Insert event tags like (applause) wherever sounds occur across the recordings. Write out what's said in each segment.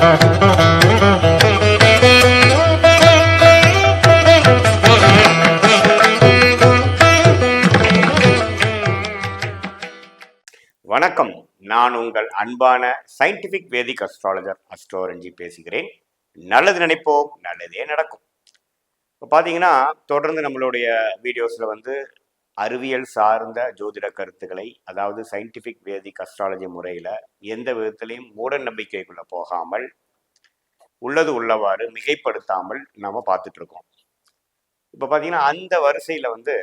வணக்கம். நான் உங்கள் அன்பான சயின்டிபிக் வேதிக் அஸ்ட்ராலஜர் அஸ்ட்ரோரஞ்சி பேசுகிறேன். நல்லது நினைப்போம் நல்லதே நடக்கும். இப்போ பார்த்தீங்கன்னா தொடர்ந்து நம்மளுடைய வீடியோஸில் வந்து அறிவியல் சார்ந்த ஜோதிட கருத்துக்களை அதாவது சயின்டிஃபிக் வேதிக் அஸ்ட்ராலஜி முறையில் எந்த விதத்திலையும் மூட நம்பிக்கைக்குள்ளே போகாமல் உள்ளது உள்ளவாறு மிகைப்படுத்தாமல் நாம் பார்த்துட்ருக்கோம். இப்போ பார்த்தீங்கன்னா அந்த வரிசையில் வந்து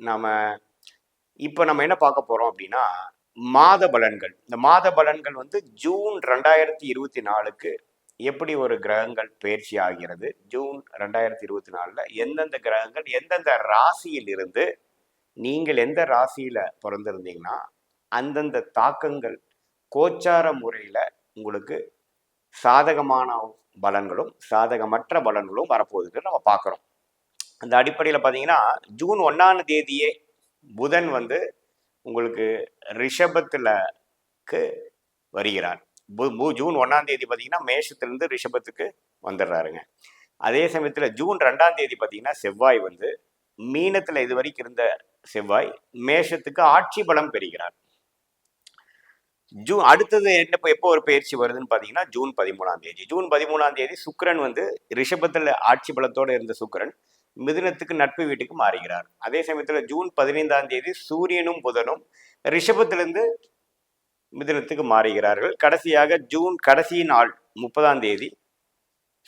நம்ம இப்போ நம்ம என்ன பார்க்க போகிறோம் அப்படின்னா மாத பலன்கள். இந்த மாத பலன்கள் வந்து ஜூன் ரெண்டாயிரத்தி இருபத்தி நாலுக்கு எப்படி ஒரு கிரகங்கள் பயிற்சி ஆகிறது? ஜூன் ரெண்டாயிரத்தி இருபத்தி நாலில் எந்தெந்த கிரகங்கள் எந்தெந்த ராசியில் இருந்து நீங்கள் எந்த ராசியில் பிறந்திருந்தீங்கன்னா அந்தந்த தாக்கங்கள் கோச்சார முறையில் உங்களுக்கு சாதகமான பலன்களும் சாதகமற்ற பலன்களும் வரப்போகுதுன்னு நம்ம பார்க்குறோம். அந்த அடிப்படையில் பார்த்தீங்கன்னா ஜூன் ஒன்றாம் தேதியே புதன் வந்து உங்களுக்கு ரிஷபத்தில்க்கு வருகிறார். பு- பு- ஜூன் ஒன்றாம் தேதி பார்த்தீங்கன்னா மேஷத்துலேருந்து ரிஷபத்துக்கு வந்துடுறாருங்க. அதே சமயத்தில் ஜூன் ரெண்டாம் தேதி பார்த்தீங்கன்னா செவ்வாய் வந்து மீனத்தில் இது வரைக்கும் இருந்த செவ்வாய் மேஷத்துக்கு ஆட்சி பலம் பெறுகிறார். ஜூன் அடுத்தது என்ன எப்போ ஒரு பயிற்சி வருதுன்னு பார்த்தீங்கன்னா ஜூன் பதிமூணாம் தேதி. ஜூன் பதிமூணாம் தேதி சுக்கிரன் வந்து ரிஷபத்தில் ஆட்சி பலத்தோடு இருந்த சுக்கிரன் மிதுனத்துக்கு நட்பு வீட்டுக்கு மாறுகிறார். அதே சமயத்தில் ஜூன் பதினைந்தாம் தேதி சூரியனும் புதனும் ரிஷபத்திலிருந்து மிதுனத்துக்கு மாறுகிறார்கள். கடைசியாக ஜூன் கடைசி நாள் முப்பதாம் தேதி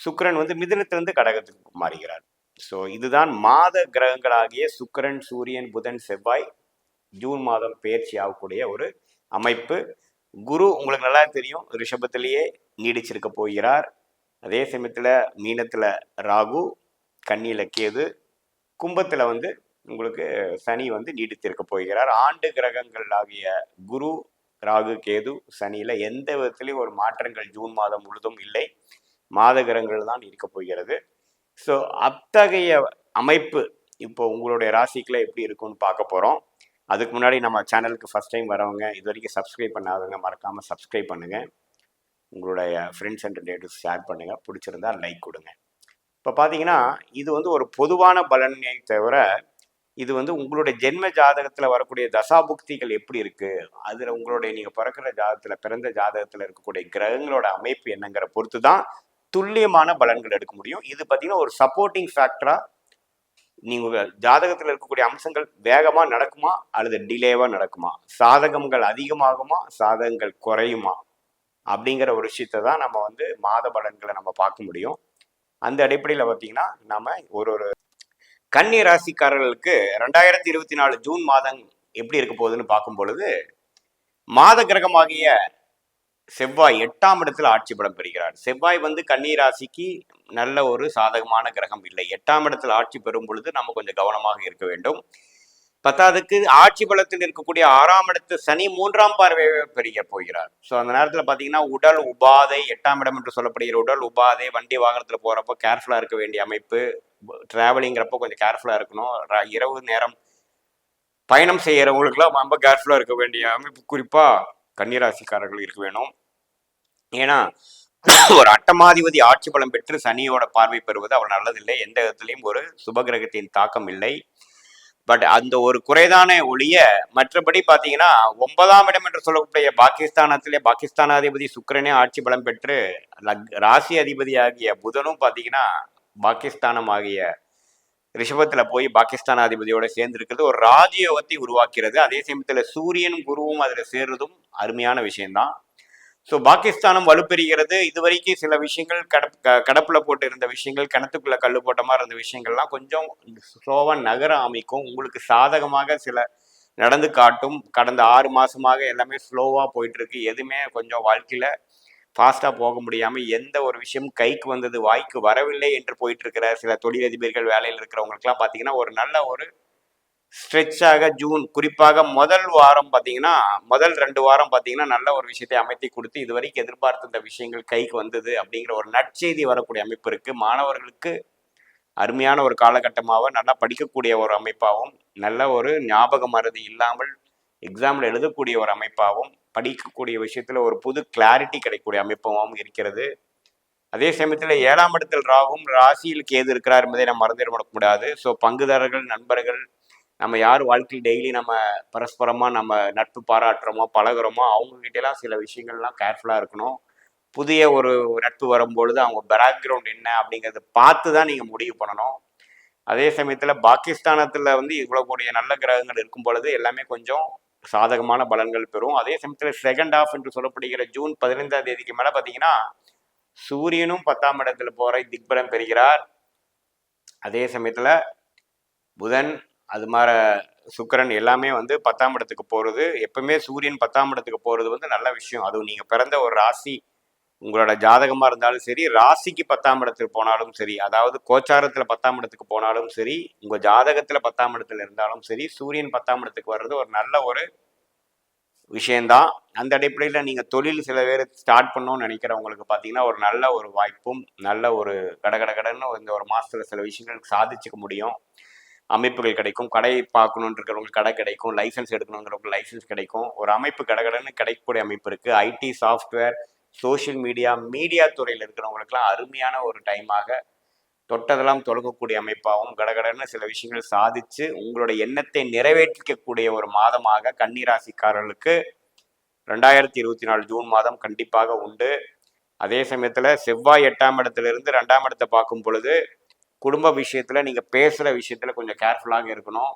சுக்கரன் வந்து மிதுனத்திலிருந்து கடகத்துக்கு மாறுகிறார். ஸோ இதுதான் மாத கிரகங்களாகிய சுக்கிரன் சூரியன் புதன் செவ்வாய் ஜூன் மாதம் பயிற்சி ஆகக்கூடிய ஒரு அமைப்பு. குரு உங்களுக்கு நல்லா தெரியும் ரிஷபத்திலேயே நீடிச்சிருக்க போகிறார். அதே சமயத்தில் மீனத்தில் ராகு கண்ணியில் கேது கும்பத்தில் வந்து உங்களுக்கு சனி வந்து நீடித்திருக்க போகிறார். ஆண்டு கிரகங்கள் ஆகிய குரு ராகு கேது சனியில் எந்த விதத்திலையும் ஒரு மாற்றங்கள் ஜூன் மாதம் முழுதும் இல்லை. மாத கிரகங்கள் தான் இருக்க போகிறது. ஸோ அத்தகைய அமைப்பு இப்போ உங்களுடைய ராசிக்குள்ள எப்படி இருக்கும்னு பார்க்க போகிறோம் அதுக்கு முன்னாடி நம்ம சேனலுக்கு ஃபஸ்ட் டைம் வரவங்க இது வரைக்கும் சப்ஸ்கிரைப் பண்ணாதவங்க மறக்காமல் சப்ஸ்கிரைப் பண்ணுங்கள் உங்களுடைய ஃப்ரெண்ட்ஸ் அண்ட் ரிலேட்டிவ்ஸ் ஷேர் பண்ணுங்கள் பிடிச்சிருந்தா லைக் கொடுங்க. இப்போ பார்த்தீங்கன்னா இது வந்து ஒரு பொதுவான பலனை தவிர இது வந்து உங்களுடைய ஜென்ம ஜாதகத்தில் வரக்கூடிய தசாபுக்திகள் எப்படி இருக்குது அதில் உங்களுடைய நீங்கள் பிறக்கிற ஜாதகத்தில் பிறந்த ஜாதகத்தில் இருக்கக்கூடிய கிரகங்களோட அமைப்பு என்னங்கிற பொறுத்து தான் துல்லியமான பலன்கள் எடுக்க முடியும். இது பார்த்தீங்கன்னா ஒரு சப்போர்ட்டிங் ஃபேக்டராக நீங்கள் ஜாதகத்தில் இருக்கக்கூடிய அம்சங்கள் வேகமாக நடக்குமா அல்லது டிலேவாக நடக்குமா? சாதகங்கள் அதிகமாகுமா? சாதகங்கள் குறையுமா? அப்படிங்கிற ஒரு விஷயத்தை தான் நம்ம வந்து மாத பலன்களை நம்ம பார்க்க முடியும். அந்த அடிப்படையில் பார்த்தீங்கன்னா நம்ம ஒரு ஒரு கன்னி ராசிக்காரர்களுக்கு ரெண்டாயிரத்தி இருபத்தி நாலு ஜூன் மாதம் எப்படி இருக்க போகுதுன்னு பார்க்கும் பொழுது மாத கிரகமாகிய செவ்வாய் எட்டாம் இடத்துல ஆட்சி பலம் பெறுகிறார். செவ்வாய் வந்து கன்னி ராசிக்கு நல்ல ஒரு சாதகமான கிரகம் இல்லை. எட்டாம் இடத்துல ஆட்சி பெறும் பொழுது நம்ம கொஞ்சம் கவனமாக இருக்க வேண்டும். பத்தாவதுக்கு ஆட்சி பலத்தில் இருக்கக்கூடிய ஆறாம் இடத்து சனி மூன்றாம் பார்வையை பெரிய போகிறார். ஸோ அந்த நேரத்தில் பார்த்தீங்கன்னா உடல் உபாதை எட்டாம் இடம் என்று சொல்லப்படுகிற உடல் உபாதை வண்டி வாகனத்தில் போகிறப்போ கேர்ஃபுல்லாக இருக்க வேண்டிய அமைப்பு டிராவலிங்கிறப்போ கொஞ்சம் கேர்ஃபுல்லாக இருக்கணும். ர- இரவு நேரம் பயணம் செய்கிறவங்களுக்குலாம் ரொம்ப கேர்ஃபுல்லாக இருக்க வேண்டிய அமைப்பு. குறிப்பாக கன்னிராசிக்காரர்கள் இருக்க வேணும். ஏன்னா (coughs) ஒரு அட்டமாதிபதி ஆட்சி பலம் பெற்று சனியோட பார்வை பெறுவது அவள் நல்லதில்லை. எந்த விதத்திலையும் ஒரு சுபகிரகத்தின் தாக்கம் இல்லை. பட் அந்த ஒரு குறைதானே ஒழிய மற்றபடி பார்த்தீங்கன்னா ஒன்பதாம் இடம் என்று சொல்லக்கூடிய பாகிஸ்தானத்திலே பாகிஸ்தானாதிபதி சுக்கரனே ஆட்சி பலம் பெற்று ராசி அதிபதி ஆகிய புதனும் பார்த்தீங்கன்னா பாகிஸ்தானம் ஆகிய ரிஷபத்துல போய் பாகிஸ்தான் அதிபதியோட சேர்ந்துருக்கிறது ஒரு ராஜயோகத்தை உருவாக்கிறது. அதே சமயத்துல சூரியனும் குருவும் அதுல சேர்றதும் அருமையான விஷயம்தான். ஸோ பாகிஸ்தானம் வலுப்பெறுகிறது. இது வரைக்கும் சில விஷயங்கள் கடப் க- கடப்புல போட்டு இருந்த விஷயங்கள் கிணத்துக்குள்ள கல் போட்ட மாதிரி இருந்த விஷயங்கள்லாம் கொஞ்சம் ஸ்லோவாக நகர அமைக்கும். உங்களுக்கு சாதகமாக சில நடந்து காட்டும். கடந்த ஆறு மாசமாக எல்லாமே ஸ்லோவாக போயிட்டு இருக்கு. எதுவுமே கொஞ்சம் வாழ்க்கையில ஃபாஸ்ட்டாக போக முடியாமல் எந்த ஒரு விஷயம் கைக்கு வந்தது வாய்க்கு வரவில்லை என்று போயிட்டு இருக்கிற சில தொழிலதிபர்கள் வேலையில் இருக்கிறவங்களுக்குலாம் பார்த்தீங்கன்னா ஒரு நல்ல ஒரு ஸ்ட்ரெச்சாக ஜூன் குறிப்பாக முதல் வாரம் பார்த்தீங்கன்னா முதல் ரெண்டு வாரம் பார்த்தீங்கன்னா நல்ல ஒரு விஷயத்தை அமைத்தி கொடுத்து இது வரைக்கும் எதிர்பார்த்த இந்த விஷயங்கள் கைக்கு வந்தது அப்படிங்கிற ஒரு நற்செய்தி வரக்கூடிய அமைப்பு இருக்குது மாணவர்களுக்கு அருமையான ஒரு காலகட்டமாகவும் நல்லா படிக்கக்கூடிய ஒரு அமைப்பாகவும் நல்ல ஒரு ஞாபக மருதி இல்லாமல் எக்ஸாமில் எழுதக்கூடிய ஒரு அமைப்பாகவும் படிக்கக்கூடிய விஷயத்துல ஒரு புது கிளாரிட்டி கிடைக்கக்கூடிய அமைப்பாகவும் இருக்கிறது. அதே சமயத்தில் ஏழாம் இடத்தில் ராகும் ராசியில் கேது இருக்கிறார் என்பதை நம்ம மறந்துட கூடாது ஸோ பங்குதாரர்கள் நண்பர்கள் நம்ம யார் வாழ்க்கையில் டெய்லி நம்ம பரஸ்பரமாக நம்ம நட்பு பாராட்டுறோமோ பழகுறோமோ அவங்கக்கிட்டலாம் சில விஷயங்கள்லாம் கேர்ஃபுல்லாக இருக்கணும். புதிய ஒரு நட்பு வரும்பொழுது அவங்க பேக்ரவுண்ட் என்ன அப்படிங்கிறத பார்த்து தான் நீங்கள் முடிவு பண்ணணும். அதே சமயத்தில் பாகிஸ்தானத்தில் வந்து இவ்வளோ கூடிய நல்ல கிரகங்கள் இருக்கும் பொழுது எல்லாமே கொஞ்சம் சாதகமான பலன்கள் பெறும். அதே சமயத்தில் செகண்ட் ஆஃப் என்று சொல்லப்படுகிற ஜூன் பதினைந்தாம் தேதிக்கு மேலே பார்த்தீங்கன்னா சூரியனும் பத்தாம் இடத்துல போகிற திக்பலம் பெறுகிறார். அதே சமயத்தில் புதன் அது மாதிரி சுக்கரன் எல்லாமே வந்து பத்தாம் இடத்துக்கு போகிறது எப்பவுமே சூரியன் பத்தாம் இடத்துக்கு போகிறது வந்து நல்ல விஷயம். அதுவும் நீங்கள் பிறந்த ஒரு ராசி உங்களோட ஜாதகமாக இருந்தாலும் சரி ராசிக்கு பத்தாம் இடத்துக்கு போனாலும் சரி அதாவது கோச்சாரத்தில் பத்தாம் இடத்துக்கு போனாலும் சரி உங்கள் ஜாதகத்தில் பத்தாம் இடத்துல இருந்தாலும் சரி சூரியன் பத்தாம் இடத்துக்கு வர்றது ஒரு நல்ல ஒரு விஷயந்தான் அந்த அடிப்படையில் நீங்கள் தொழில் சில பேர் ஸ்டார்ட் பண்ணணும்னு நினைக்கிறவங்களுக்கு பார்த்தீங்கன்னா ஒரு நல்ல ஒரு வாய்ப்பும் நல்ல ஒரு கடகட கடன்னு இந்த ஒரு மாதத்தில் சில விஷயங்கள் சாதிச்சுக்க முடியும். அமைப்புகள் கிடைக்கும். கடை பார்க்கணுன்றவங்களுக்கு கடை கிடைக்கும். லைசன்ஸ் எடுக்கணுங்கிறவங்களுக்கு லைசன்ஸ் கிடைக்கும். ஒரு அமைப்பு கடகடன்னு கிடைக்கக்கூடிய அமைப்பு இருக்குது IT software social media media துறையில் இருக்கிறவங்களுக்குலாம் அருமையான ஒரு டைமாக தொட்டதெல்லாம் தொடங்கக்கூடிய அமைப்பாகவும் கடகடன்னு சில விஷயங்கள் சாதிச்சு உங்களோட எண்ணத்தை நிறைவேற்றிக்கக்கூடிய ஒரு மாதமாக கன்னிராசிக்காரர்களுக்கு ரெண்டாயிரத்தி இருபத்தி நாலு ஜூன் மாதம் கண்டிப்பாக உண்டு. அதே சமயத்தில் செவ்வாய் எட்டாம் இடத்துல இருந்து ரெண்டாம் இடத்தை பார்க்கும் பொழுது குடும்ப விஷயத்தில் நீங்கள் பேசுகிற விஷயத்தில் கொஞ்சம் கேர்ஃபுல்லாக இருக்கணும்.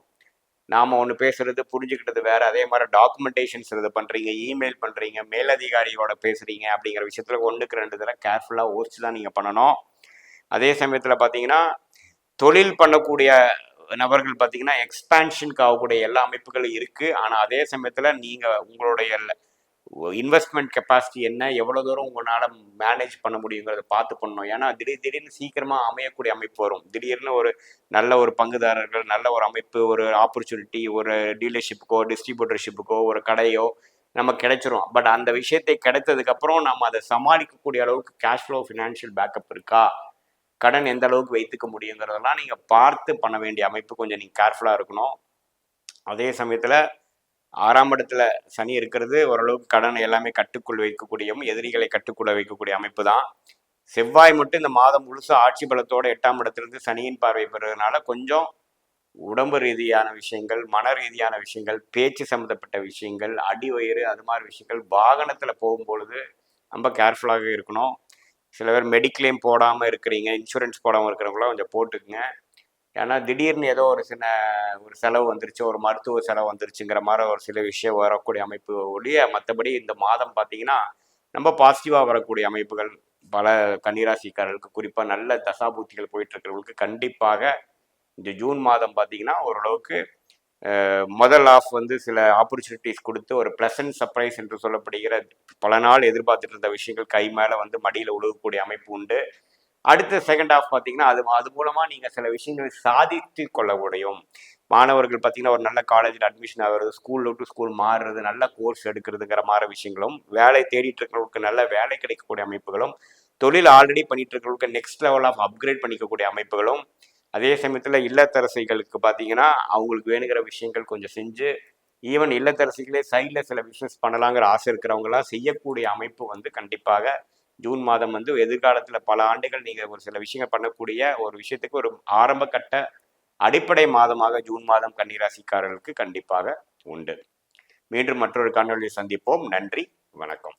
நாம் ஒன்று பேசுறது புரிஞ்சுக்கிட்டது வேற. அதே மாதிரி டாக்குமெண்டேஷன்ஸ் இதை பண்ணுறீங்க இமெயில் பண்ணுறீங்க மேலதிகாரியோட பேசுகிறீங்க அப்படிங்கிற விஷயத்தில் ஒன்றுக்கு ரெண்டு தடவை கேர்ஃபுல்லாக யோசிச்சு தான் நீங்கள் பண்ணணும். அதே சமயத்தில் பார்த்தீங்கன்னா தொழில் பண்ணக்கூடிய நபர்கள் பார்த்தீங்கன்னா எக்ஸ்பேன்ஷனுக்கு ஆகக்கூடிய எல்லா அமைப்புகளும் இருக்குது ஆனால் அதே சமயத்தில் நீங்கள் உங்களுடைய இன்வெஸ்ட்மெண்ட் கெப்பாசிட்டி என்ன எவ்வளோ தூரம் உங்களால் மேனேஜ் பண்ண முடியுங்கிறத பார்த்து பண்ணணும். ஏன்னா திடீர் திடீர்னு சீக்கிரமாக அமையக்கூடிய அமைப்பு வரும். திடீர்னு ஒரு நல்ல ஒரு பங்குதாரர்கள் நல்ல ஒரு அமைப்பு ஒரு ஆப்பர்ச்சுனிட்டி ஒரு டீலர்ஷிப்புக்கோ டிஸ்ட்ரிபியூட்டர்ஷிப்புக்கோ ஒரு கடையோ நம்ம கிடைச்சிரும். பட் அந்த விஷயத்தை கிடைத்ததுக்கப்புறம் நம்ம அதை சமாளிக்கக்கூடிய அளவுக்கு கேஷ் ஃப்ளோ ஃபினான்ஷியல் பேக்கப் இருக்கா? கடன் எந்த அளவுக்கு வைத்துக்க முடியுங்கிறதெல்லாம் நீங்கள் பார்த்து பண்ண வேண்டிய அமைப்பு கொஞ்சம் நீங்கள் கேர்ஃபுல்லாக இருக்கணும். அதே சமயத்தில் ஆறாம் இடத்துல சனி இருக்கிறது ஓரளவுக்கு கடன் எல்லாமே கட்டுக்குள் வைக்கக்கூடியவும் எதிரிகளை கட்டுக்குள்ள வைக்கக்கூடிய அமைப்பு தான் செவ்வாய் மட்டும் இந்த மாதம் முழுசாக ஆட்சி பலத்தோட எட்டாம் இடத்துலேருந்து சனியின் பார்வை பெறுறதுனால கொஞ்சம் உடம்பு ரீதியான விஷயங்கள் மன ரீதியான விஷயங்கள் பேச்சு சம்மந்தப்பட்ட விஷயங்கள் அடி வயிறு அது மாதிரி விஷயங்கள் வாகனத்தில் போகும்பொழுது ரொம்ப கேர்ஃபுல்லாக இருக்கணும். சில பேர் மெடிக்ளைம் போடாமல் இருக்கிறீங்க இன்சூரன்ஸ் போடாமல் இருக்கிறவங்களாம் கொஞ்சம் போட்டுக்குங்க. ஏன்னா திடீர்னு ஏதோ ஒரு சின்ன ஒரு செலவு வந்துருச்சு ஒரு மருத்துவ செலவு வந்துருச்சுங்கிற மாதிரி ஒரு சில விஷயம் வரக்கூடிய அமைப்பு ஒழிய மற்றபடி இந்த மாதம் பார்த்தீங்கன்னா ரொம்ப பாசிட்டிவாக வரக்கூடிய அமைப்புகள் பல கன்னிராசிக்காரர்களுக்கு குறிப்பாக நல்ல தசாபூத்திகள் போயிட்டு இருக்கிறவங்களுக்கு கண்டிப்பாக இந்த ஜூன் மாதம் பார்த்தீங்கன்னா ஓரளவுக்கு முதல் ஆஃப் வந்து சில ஆப்பர்ச்சுனிட்டிஸ் கொடுத்து ஒரு ப்ளசன்ட் சர்ப்ரைஸ் என்று சொல்லப்படுகிற பல நாள் எதிர்பார்த்துட்டு இருந்த விஷயங்கள் கை மேலே வந்து மடியில் உழுகக்கூடிய அமைப்பு உண்டு. அடுத்த செகண்ட் ஆஃப் பார்த்தீங்கன்னா அது அது மூலமாக நீங்கள் சில விஷயங்கள் சாதித்து கொள்ள முடியும். மாணவர்கள் பார்த்தீங்கன்னா ஒரு நல்ல காலேஜில் அட்மிஷன் ஆகிறது ஸ்கூல் விட்டு ஸ்கூல் மாறுறது நல்ல கோர்ஸ் எடுக்கிறதுங்கிற மாதிரி விஷயங்களும் வேலை தேடிட்டு இருக்கிறவங்களுக்கு நல்ல வேலை கிடைக்கக்கூடிய அமைப்புகளும் தொழில் ஆல்ரெடி பண்ணிட்டு இருக்கிறவங்களுக்கு நெக்ஸ்ட் லெவல் ஆஃப் அப்கிரேட் பண்ணிக்கக்கூடிய அமைப்புகளும் அதே சமயத்தில் இல்லத்தரசிகளுக்கு பார்த்தீங்கன்னா அவங்களுக்கு வேணுங்கிற விஷயங்கள் கொஞ்சம் செஞ்சு ஈவன் இல்லத்தரசிகளே சைடில் சில பிஸ்னஸ் பண்ணலாங்கிற ஆசை இருக்கிறவங்களாம் செய்யக்கூடிய அமைப்பு வந்து கண்டிப்பாக ஜூன் மாதம் வந்து எதிர்காலத்தில் பல ஆண்டுகள் நீங்கள் ஒரு சில விஷயங்கள் பண்ணக்கூடிய ஒரு விஷயத்துக்கு ஒரு ஆரம்ப கட்ட அடிப்படை மாதமாக ஜூன் மாதம் கன்னிராசிக்காரர்களுக்கு கண்டிப்பாக உண்டு. மீண்டும் மற்றொரு காணொலியை சந்திப்போம். நன்றி. வணக்கம்.